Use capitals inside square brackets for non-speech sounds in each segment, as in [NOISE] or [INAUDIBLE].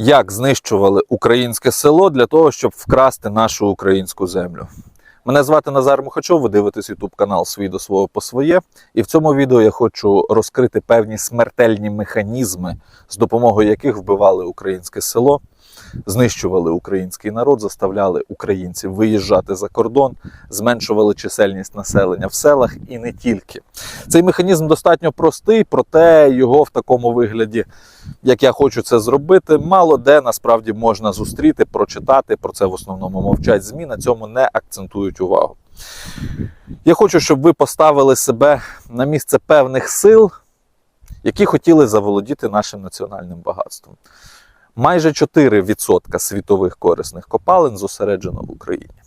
як знищували українське село для того, щоб вкрасти нашу українську землю. Мене звати Назар Мухачов, ви дивитесь YouTube канал Свій до свого по своє. І в цьому відео я хочу розкрити певні смертельні механізми, з допомогою яких вбивали українське село, знищували український народ, заставляли українців виїжджати за кордон, зменшували чисельність населення в селах і не тільки. Цей механізм достатньо простий, проте його в такому вигляді, як я хочу це зробити, мало де насправді можна зустріти, прочитати. Про це в основному мовчать ЗМІ, на цьому не акцентують увагу. Я хочу, щоб ви поставили себе на місце певних сил, які хотіли заволодіти нашим національним багатством. Майже 4% світових корисних копалин зосереджено в Україні.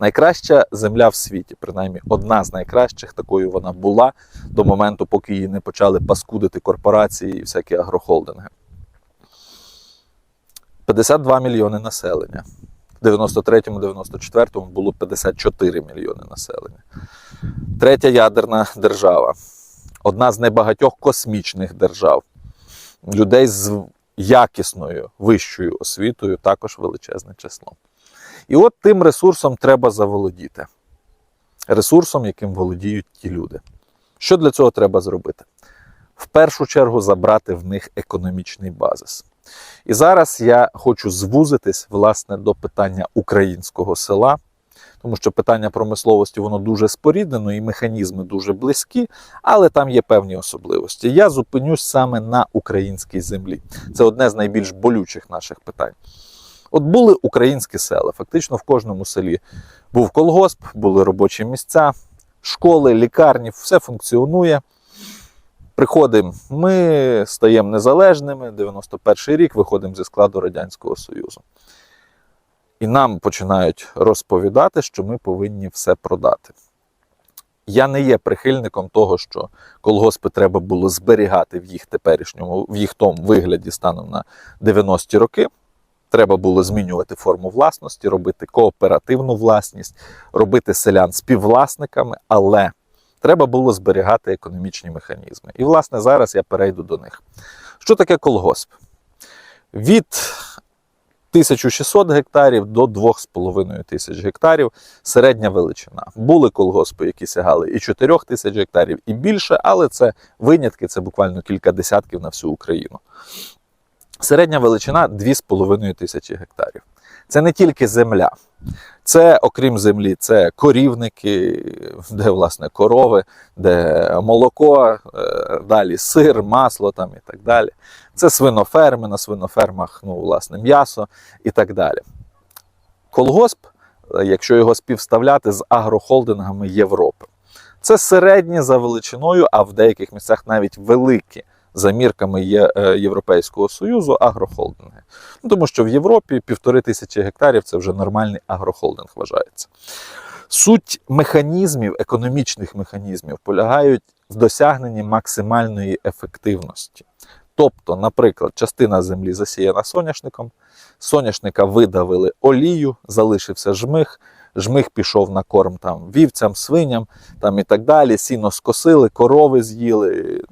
Найкраща земля в світі, принаймні одна з найкращих, такою вона була до моменту, поки її не почали паскудити корпорації і всякі агрохолдинги. 52 мільйони населення. В 93-му, 94-му було 54 мільйони населення. Третя ядерна держава. Одна з найбагатьох космічних держав. Людей з якісною вищою освітою також величезне число. І от тим ресурсом треба заволодіти. Ресурсом, яким володіють ті люди. Що для цього треба зробити? В першу чергу забрати в них економічний базис. І зараз я хочу звузитись власне до питання українського села, тому що питання промисловості воно дуже споріднено і механізми дуже близькі, але там є певні особливості. Я зупинюсь саме на українській землі. Це одне з найбільш болючих наших питань. От були українські села. Фактично в кожному селі був колгосп, були робочі місця, школи, лікарні, все функціонує. Приходимо, ми стаємо незалежними. 91-й рік виходимо зі складу Радянського Союзу. І нам починають розповідати, що ми повинні все продати. Я не є прихильником того, що колгоспи треба було зберігати в їх теперішньому, в їх тому вигляді станом на 90-ті роки. Треба було змінювати форму власності, робити кооперативну власність, робити селян співвласниками, але треба було зберігати економічні механізми. І, власне, зараз я перейду до них. Що таке колгосп? Від 1600 гектарів до 2,5 тисяч гектарів середня величина. Були колгоспи, які сягали і 4 тисяч гектарів, і більше, але це винятки, це буквально кілька десятків на всю Україну. Середня величина 2,5 тисячі гектарів. Це не тільки земля. Це, окрім землі, це корівники, де власне корови, де молоко, е, далі сир, масло там і так далі. Це свиноферми, на свинофермах, ну, власне, м'ясо і так далі. Колгосп, якщо його співставляти з агрохолдингами Європи, це середні за величиною, а в деяких місцях навіть великі за мірками е, Європейського Союзу агрохолдинги. Ну, тому що в Європі півтори тисячі гектарів це вже нормальний агрохолдинг вважається. Суть механізмів, економічних механізмів полягають в досягненні максимальної ефективності. Тобто, наприклад, частина землі засіяна соняшником, соняшника видавили олію, залишився жмих, жмих пішов на корм там вівцям, свиням там і так далі. Сіно скосили, корови з'їли.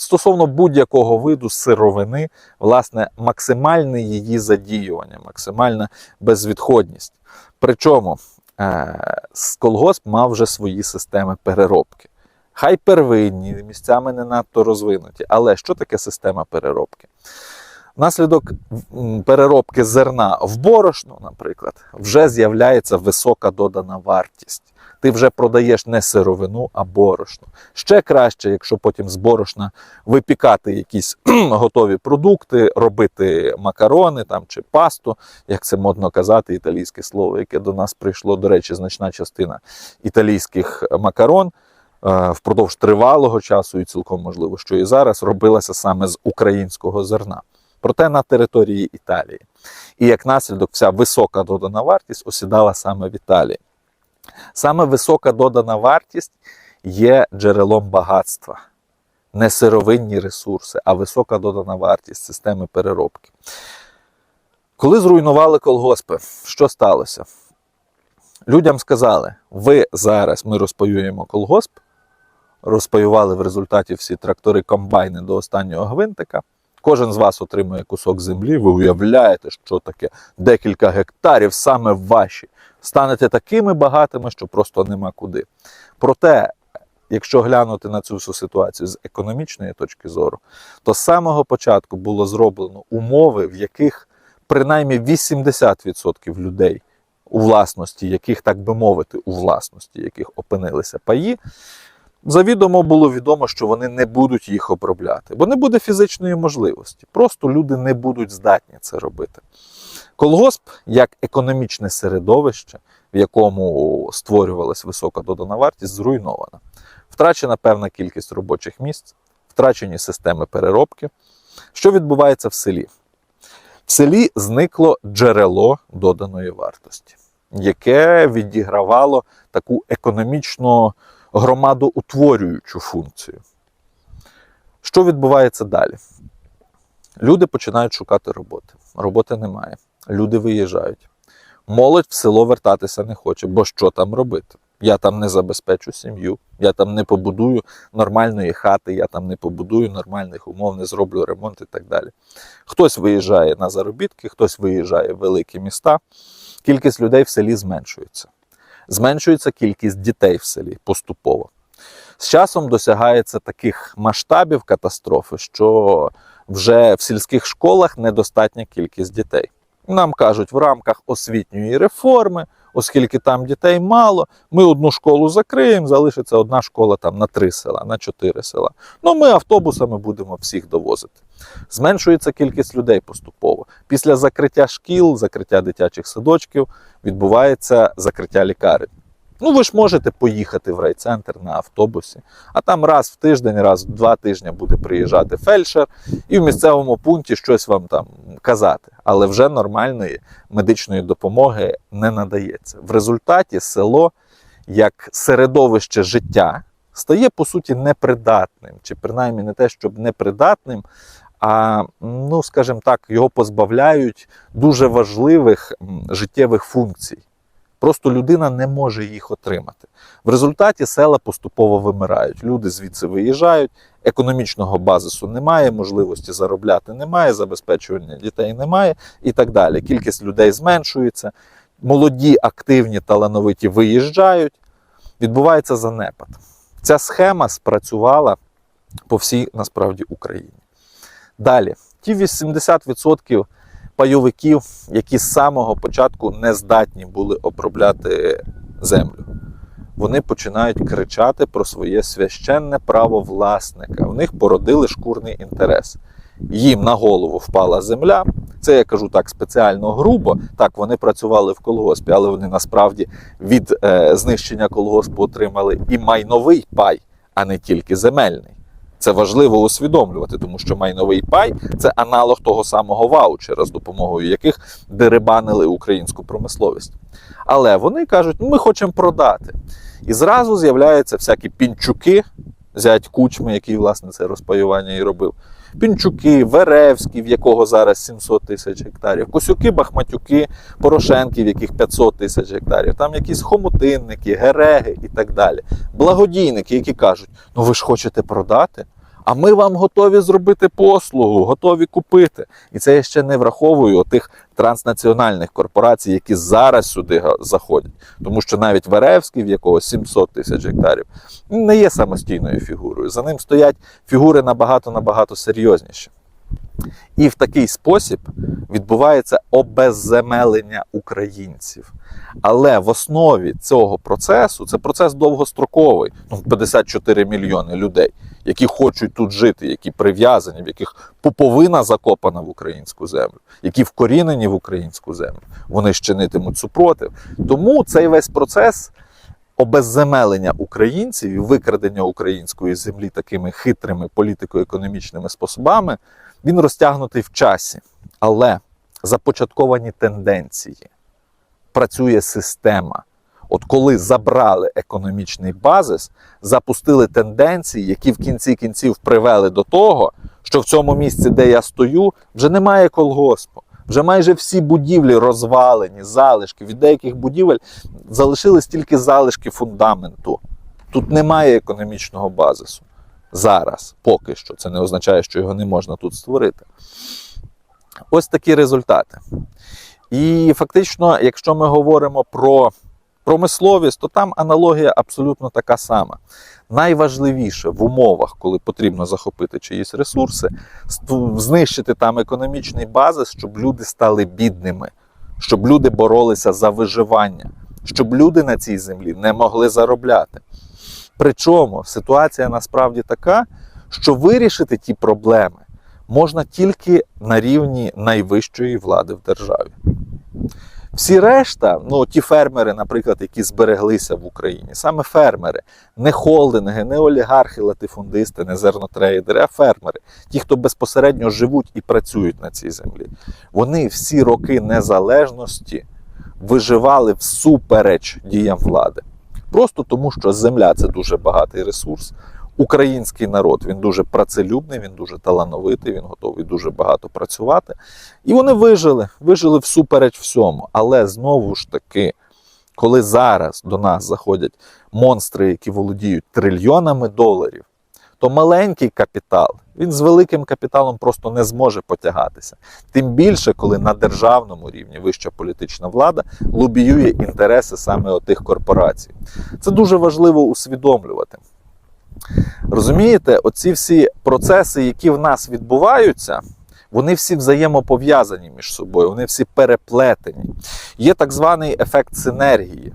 Стосовно будь-якого виду сировини, власне, максимальне її задіювання, максимальна безвідходність. Причому е- колгосп мав вже свої системи переробки. Хай первинні, місцями не надто розвинуті. Але що таке система переробки? Внаслідок переробки зерна в борошно, наприклад, вже з'являється висока додана вартість. Ти вже продаєш не сировину, а борошно. Ще краще, якщо потім з борошна випікати якісь [CLEARS THROAT] готові продукти, робити макарони там, чи пасту, як це модно казати, італійське слово, яке до нас прийшло. До речі, значна частина італійських макарон е, впродовж тривалого часу, і цілком можливо, що і зараз робилася саме з українського зерна. Проте на території Італії. І як наслідок, вся висока додана вартість осідала саме в Італії. Саме висока додана вартість є джерелом багатства. Не сировинні ресурси, а висока додана вартість системи переробки. Коли зруйнували колгоспи, що сталося? Людям сказали: ви зараз ми розпаюємо колгосп, розпаювали в результаті всі трактори комбайни до останнього гвинтика. Кожен з вас отримує кусок землі, ви уявляєте, що таке декілька гектарів саме ваші. Станете такими багатими, що просто нема куди. Проте, якщо глянути на цю всю ситуацію з економічної точки зору, то з самого початку було зроблено умови, в яких принаймні 80% людей, у власності яких, так би мовити, у власності яких опинилися паї, завідомо було відомо, що вони не будуть їх обробляти, бо не буде фізичної можливості. Просто люди не будуть здатні це робити. Колгосп як економічне середовище, в якому створювалась висока додана вартість, зруйнована. Втрачена певна кількість робочих місць, втрачені системи переробки. Що відбувається в селі? В селі зникло джерело доданої вартості, яке відігравало таку економічно громадоутворюючу функцію. Що відбувається далі? Люди починають шукати роботи. Роботи немає. Люди виїжджають. Молодь в село вертатися не хоче, бо що там робити? Я там не забезпечу сім'ю, я там не побудую нормальної хати, я там не побудую нормальних умов, не зроблю ремонт і так далі. Хтось виїжджає на заробітки, хтось виїжджає в великі міста. Кількість людей в селі зменшується. Зменшується кількість дітей в селі поступово. З часом досягається таких масштабів катастрофи, що вже в сільських школах недостатня кількість дітей. Нам кажуть, в рамках освітньої реформи, оскільки там дітей мало, ми одну школу закриємо, залишиться одна школа там на три села, на чотири села. Ну ми автобусами будемо всіх довозити. Зменшується кількість людей поступово. Після закриття шкіл, закриття дитячих садочків відбувається закриття лікарень. Ну, ви ж можете поїхати в райцентр на автобусі, а там раз в тиждень, раз в два тижні буде приїжджати фельдшер і в місцевому пункті щось вам там казати. Але вже нормальної медичної допомоги не надається. В результаті село як середовище життя стає по суті непридатним, чи принаймні не те, щоб непридатним, а ну, скажімо так, його позбавляють дуже важливих життєвих функцій. Просто людина не може їх отримати. В результаті села поступово вимирають. Люди звідси виїжджають, економічного базису немає, можливості заробляти немає, забезпечування дітей немає і так далі. Кількість людей зменшується, молоді, активні, талановиті виїжджають. Відбувається занепад. Ця схема спрацювала по всій насправді Україні. Далі, ті 80% пайовиків, які з самого початку не здатні були обробляти землю. Вони починають кричати про своє священне право власника. В них породили шкурний інтерес. Їм на голову впала земля. Це я кажу так спеціально грубо. Так, вони працювали в колгоспі, але вони насправді від е, знищення колгоспу отримали і майновий пай, а не тільки земельний. Це важливо усвідомлювати, тому що майновий пай це аналог того самого ваучера, з допомогою яких дерибанили українську промисловість. Але вони кажуть, «Ну, ми хочемо продати. І зразу з'являються всякі пінчуки, зять кучми, який власне це розпаювання і робив. Пінчуки, Веревські, в якого зараз 700 тисяч гектарів, Косюки, Бахматюки, Порошенки, в яких 500 тисяч гектарів, там якісь хомутинники, гереги і так далі. Благодійники, які кажуть: ну ви ж хочете продати? А ми вам готові зробити послугу, готові купити. І це я ще не враховую тих транснаціональних корпорацій, які зараз сюди заходять. Тому що навіть Веревський, в якого 700 тисяч гектарів, не є самостійною фігурою. За ним стоять фігури набагато набагато серйозніші. І в такий спосіб відбувається обезземелення українців. Але в основі цього процесу це процес довгостроковий. Ну, 54 мільйони людей, які хочуть тут жити, які прив'язані, в яких пуповина закопана в українську землю, які вкорінені в українську землю. Вони ж чинитимуть супротив. Тому цей весь процес обезземелення українців і викрадення української землі такими хитрими політико-економічними способами, він розтягнутий в часі. Але започатковані тенденції, працює система. От коли забрали економічний базис, запустили тенденції, які в кінці кінців привели до того, що в цьому місці, де я стою, вже немає колгоспу. Вже майже всі будівлі розвалені, залишки. Від деяких будівель залишились тільки залишки фундаменту. Тут немає економічного базису. Зараз, поки що. Це не означає, що його не можна тут створити. Ось такі результати. І фактично, якщо ми говоримо про промисловість, то там аналогія абсолютно така сама. Найважливіше в умовах, коли потрібно захопити чиїсь ресурси, знищити там економічний базис, щоб люди стали бідними, щоб люди боролися за виживання, щоб люди на цій землі не могли заробляти. Причому ситуація насправді така, що вирішити ті проблеми можна тільки на рівні найвищої влади в державі. Всі решта, ну ті фермери, наприклад, які збереглися в Україні, саме фермери, не холдинги, не олігархи, латифундисти, не зернотрейдери, а фермери, ті, хто безпосередньо живуть і працюють на цій землі, вони всі роки незалежності виживали всупереч діям влади. Просто тому, що земля це дуже багатий ресурс. Український народ він дуже працелюбний, він дуже талановитий, він готовий дуже багато працювати. І вони вижили, вижили всупереч всьому. Але знову ж таки, коли зараз до нас заходять монстри, які володіють трильйонами доларів, то маленький капітал він з великим капіталом просто не зможе потягатися. Тим більше, коли на державному рівні вища політична влада лобіює інтереси саме отих корпорацій. Це дуже важливо усвідомлювати. Розумієте, оці всі процеси, які в нас відбуваються, вони всі взаємопов'язані між собою, вони всі переплетені. Є так званий ефект синергії.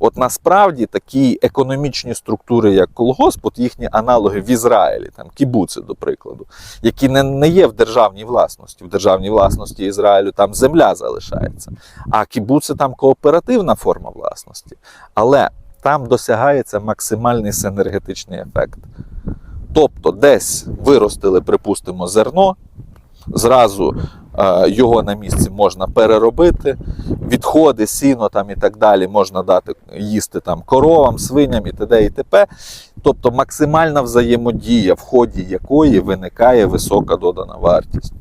От насправді такі економічні структури, як колгосп, от їхні аналоги в Ізраїлі, там кібуци, до прикладу, які не, не є в державній власності. В державній власності Ізраїлю там земля залишається. А кібуци там кооперативна форма власності. Але там досягається максимальний синергетичний ефект. Тобто, десь виростили, припустимо, зерно, зразу е, його на місці можна переробити, відходи, сіно там і так далі можна дати їсти там коровам, свиням і т.д. і т.п. Тобто максимальна взаємодія, в ході якої виникає висока додана вартість.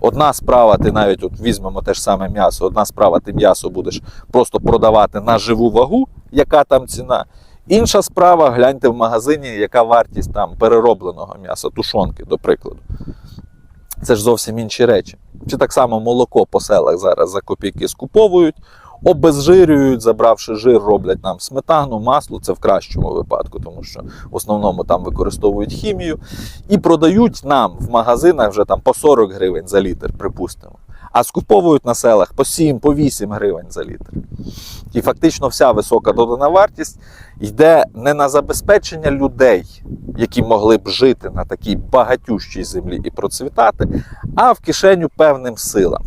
Одна справа, ти навіть от візьмемо те ж саме м'ясо, одна справа, ти м'ясо будеш просто продавати на живу вагу, яка там ціна. Інша справа, гляньте в магазині, яка вартість там переробленого м'яса, тушонки, до прикладу. Це ж зовсім інші речі. Чи так само молоко по селах зараз за копійки скуповують, обезжирюють, забравши жир, роблять нам сметану, масло, це в кращому випадку, тому що в основному там використовують хімію, і продають нам в магазинах вже там по 40 гривень за літр, припустимо. А скуповують на селах по 7, по 8 гривень за літр. І фактично вся висока додана вартість йде не на забезпечення людей, які могли б жити на такій багатющій землі і процвітати, а в кишеню певним силам.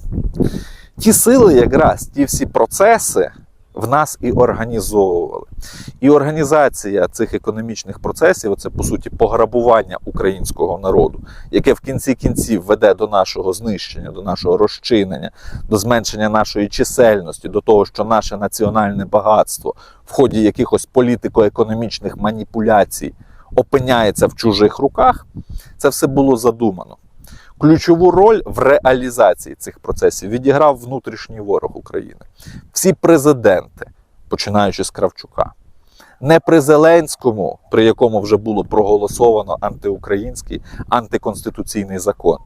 Ті сили, якраз ті всі процеси в нас і організовували. І організація цих економічних процесів це по суті пограбування українського народу, яке в кінці кінців веде до нашого знищення, до нашого розчинення, до зменшення нашої чисельності, до того, що наше національне багатство в ході якихось політико-економічних маніпуляцій опиняється в чужих руках. Це все було задумано. Ключову роль в реалізації цих процесів відіграв внутрішній ворог України. Всі президенти, починаючи з Кравчука, не при Зеленському, при якому вже було проголосовано антиукраїнський антиконституційний закон,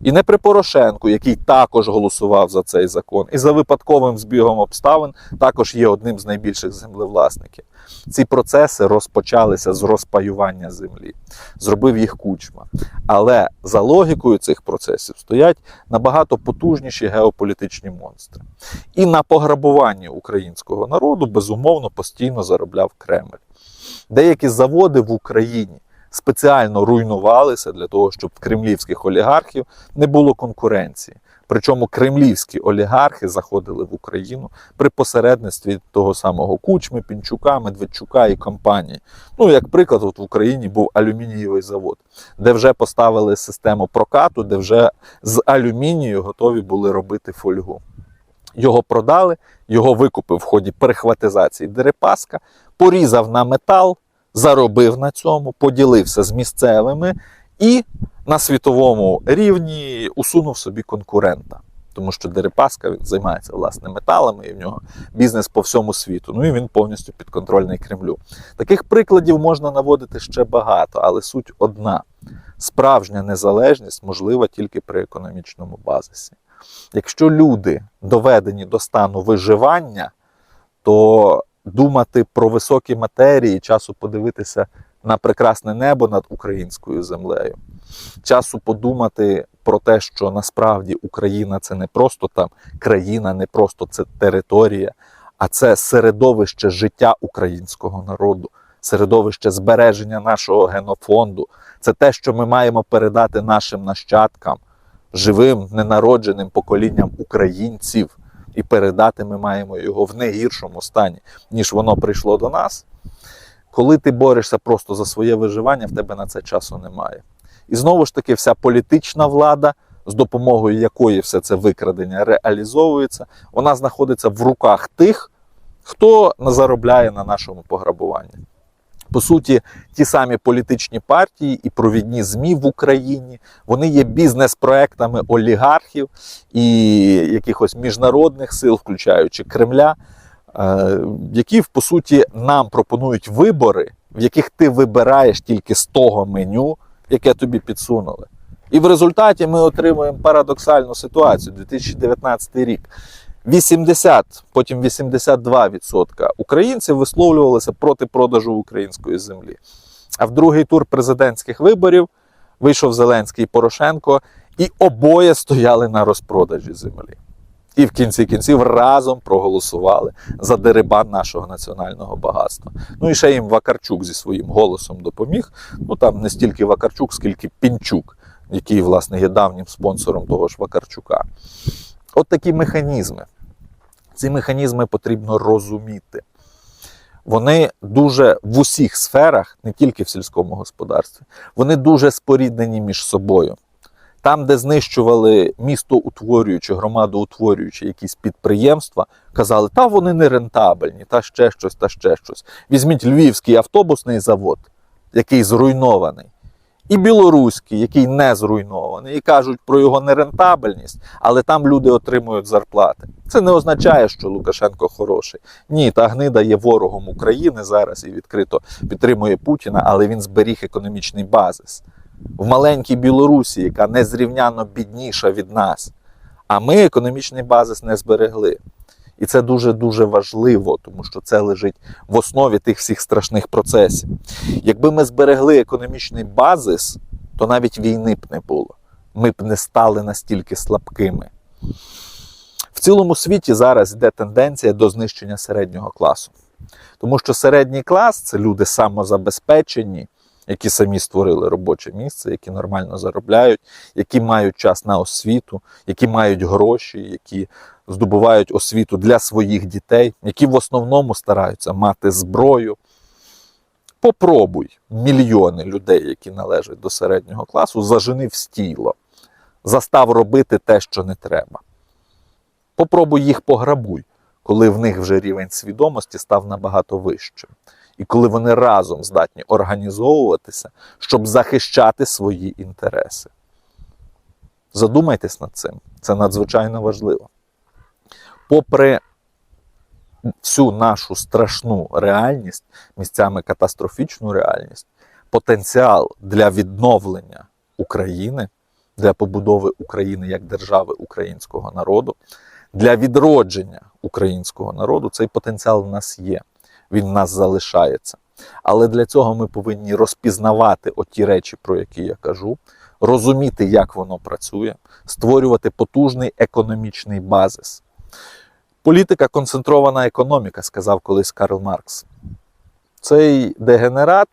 і не при Порошенку, який також голосував за цей закон, і за випадковим збігом обставин також є одним з найбільших землевласників. Ці процеси розпочалися з розпаювання землі, зробив їх кучма. Але за логікою цих процесів стоять набагато потужніші геополітичні монстри. І на пограбуванні українського народу безумовно постійно заробляв Кремль. Деякі заводи в Україні спеціально руйнувалися для того, щоб кремлівських олігархів не було конкуренції. Причому кремлівські олігархи заходили в Україну при посередництві того самого Кучми, Пінчука, Медведчука і компанії. Ну, як приклад, от в Україні був алюмінієвий завод, де вже поставили систему прокату, де вже з алюмінію готові були робити фольгу. Його продали, його викупив в ході перехватизації Дерипаска, порізав на метал, заробив на цьому, поділився з місцевими і на світовому рівні усунув собі конкурента. Тому що Дерипаска він займається власне металами, і в нього бізнес по всьому світу. Ну і він повністю підконтрольний Кремлю. Таких прикладів можна наводити ще багато, але суть одна: справжня незалежність можлива тільки при економічному базисі. Якщо люди доведені до стану виживання, то думати про високі матерії, часу подивитися на прекрасне небо над українською землею, часу подумати про те, що насправді Україна це не просто там країна, не просто це територія, а це середовище життя українського народу, середовище збереження нашого генофонду. Це те, що ми маємо передати нашим нащадкам, живим, ненародженим поколінням українців. І передати ми маємо його в не гіршому стані, ніж воно прийшло до нас. Коли ти борешся просто за своє виживання, в тебе на це часу немає. І знову ж таки, вся політична влада, з допомогою якої все це викрадення реалізовується, вона знаходиться в руках тих, хто заробляє на нашому пограбуванні. По суті, ті самі політичні партії і провідні ЗМІ в Україні вони є бізнес-проектами олігархів і якихось міжнародних сил, включаючи Кремля, які по суті нам пропонують вибори, в яких ти вибираєш тільки з того меню, яке тобі підсунули. І в результаті ми отримуємо парадоксальну ситуацію 2019 рік. 80, потім 82% українців висловлювалися проти продажу української землі. А в другий тур президентських виборів вийшов Зеленський і Порошенко, і обоє стояли на розпродажі землі. І в кінці кінців разом проголосували за дерибан нашого національного багатства. Ну і ще їм Вакарчук зі своїм голосом допоміг. Ну там не стільки Вакарчук, скільки Пінчук, який, власне, є давнім спонсором того ж Вакарчука. От такі механізми. Ці механізми потрібно розуміти. Вони дуже в усіх сферах, не тільки в сільському господарстві, вони дуже споріднені між собою. Там, де знищували місто утворюючи, громаду утворюючи якісь підприємства, казали, та вони не рентабельні, та ще щось, та ще щось. Візьміть Львівський автобусний завод, який зруйнований, і білоруський, який не зруйнований, і кажуть про його нерентабельність, але там люди отримують зарплати. Це не означає, що Лукашенко хороший. Ні, та гнида є ворогом України зараз і відкрито підтримує Путіна, але він зберіг економічний базис в маленькій Білорусі, яка незрівняно бідніша від нас. А ми економічний базис не зберегли. І це дуже дуже важливо, тому що це лежить в основі тих всіх страшних процесів. Якби ми зберегли економічний базис, то навіть війни б не було. Ми б не стали настільки слабкими. В цілому світі зараз йде тенденція до знищення середнього класу. Тому що середній клас це люди самозабезпечені, які самі створили робоче місце, які нормально заробляють, які мають час на освіту, які мають гроші, які здобувають освіту для своїх дітей, які в основному стараються мати зброю. Попробуй мільйони людей, які належать до середнього класу, зажени в стіло, застав робити те, що не треба. Попробуй їх пограбуй, коли в них вже рівень свідомості став набагато вищим. І коли вони разом здатні організовуватися, щоб захищати свої інтереси. Задумайтесь над цим, це надзвичайно важливо. Попри всю нашу страшну реальність, місцями катастрофічну реальність, потенціал для відновлення України, для побудови України як держави українського народу, для відродження українського народу, цей потенціал в нас є він нас залишається. Але для цього ми повинні розпізнавати оті речі, про які я кажу, розуміти, як воно працює, створювати потужний економічний базис. Політика концентрована економіка, сказав колись Карл Маркс. Цей дегенерат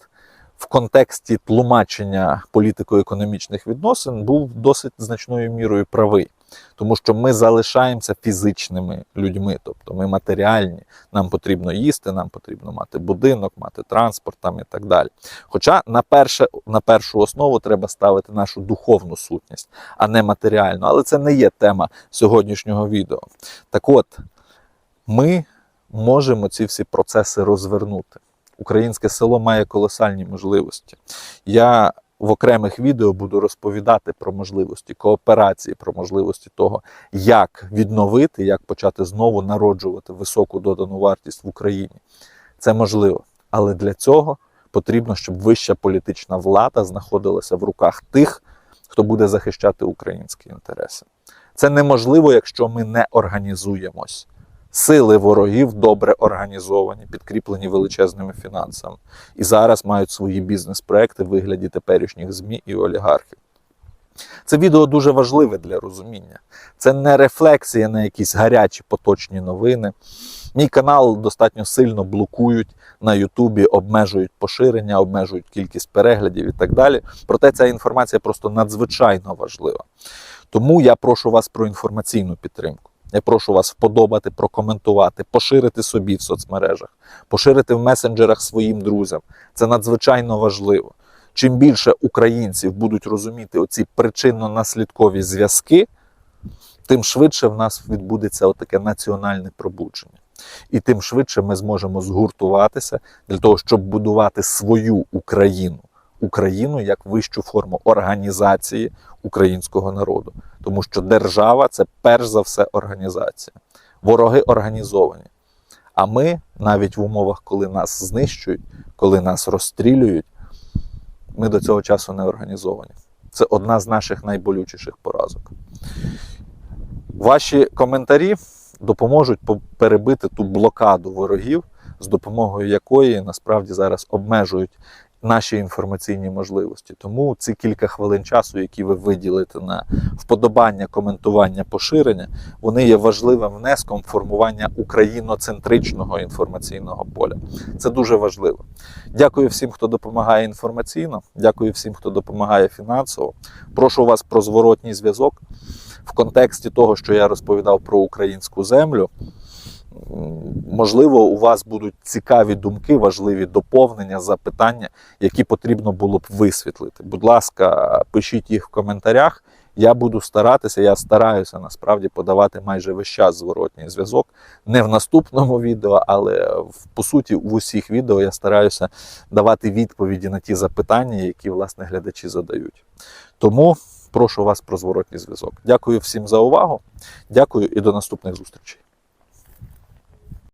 в контексті тлумачення політико-економічних відносин був досить значною мірою правий. Тому що ми залишаємося фізичними людьми, тобто ми матеріальні. Нам потрібно їсти, нам потрібно мати будинок, мати транспорт там і так далі. Хоча на, перше, на першу основу треба ставити нашу духовну сутність, а не матеріальну. Але це не є тема сьогоднішнього відео. Так от, ми можемо ці всі процеси розвернути. Українське село має колосальні можливості. Я в окремих відео буду розповідати про можливості кооперації, про можливості того, як відновити, як почати знову народжувати високу додану вартість в Україні. Це можливо. Але для цього потрібно, щоб вища політична влада знаходилася в руках тих, хто буде захищати українські інтереси. Це неможливо, якщо ми не організуємось. Сили ворогів добре організовані, підкріплені величезними фінансами. І зараз мають свої бізнес-проекти в вигляді теперішніх ЗМІ і олігархів. Це відео дуже важливе для розуміння. Це не рефлексія на якісь гарячі поточні новини. Мій канал достатньо сильно блокують на Ютубі, обмежують поширення, обмежують кількість переглядів і так далі. Проте ця інформація просто надзвичайно важлива. Тому я прошу вас про інформаційну підтримку. Я прошу вас вподобати, прокоментувати, поширити собі в соцмережах, поширити в месенджерах своїм друзям. Це надзвичайно важливо. Чим більше українців будуть розуміти оці причинно-наслідкові зв'язки, тим швидше в нас відбудеться отаке національне пробудження. І тим швидше ми зможемо згуртуватися для того, щоб будувати свою Україну. Україну як вищу форму організації українського народу. Тому що держава це перш за все організація. Вороги організовані. А ми навіть в умовах, коли нас знищують, коли нас розстрілюють, ми до цього часу не організовані. Це одна з наших найболючіших поразок. Ваші коментарі допоможуть перебити ту блокаду ворогів, з допомогою якої насправді зараз обмежують наші інформаційні можливості. Тому ці кілька хвилин часу, які ви виділите на вподобання, коментування, поширення, вони є важливим внеском формування україноцентричного інформаційного поля. Це дуже важливо. Дякую всім, хто допомагає інформаційно. Дякую всім, хто допомагає фінансово. Прошу вас про зворотній зв'язок в контексті того, що я розповідав про українську землю. Можливо, у вас будуть цікаві думки, важливі доповнення, запитання, які потрібно було б висвітлити. Будь ласка, пишіть їх в коментарях. Я буду старатися, я стараюся насправді подавати майже весь час зворотній зв'язок. Не в наступному відео, але по суті в усіх відео я стараюся давати відповіді на ті запитання, які власне глядачі задають. Тому прошу вас про зворотній зв'язок. Дякую всім за увагу. Дякую і до наступних зустрічей.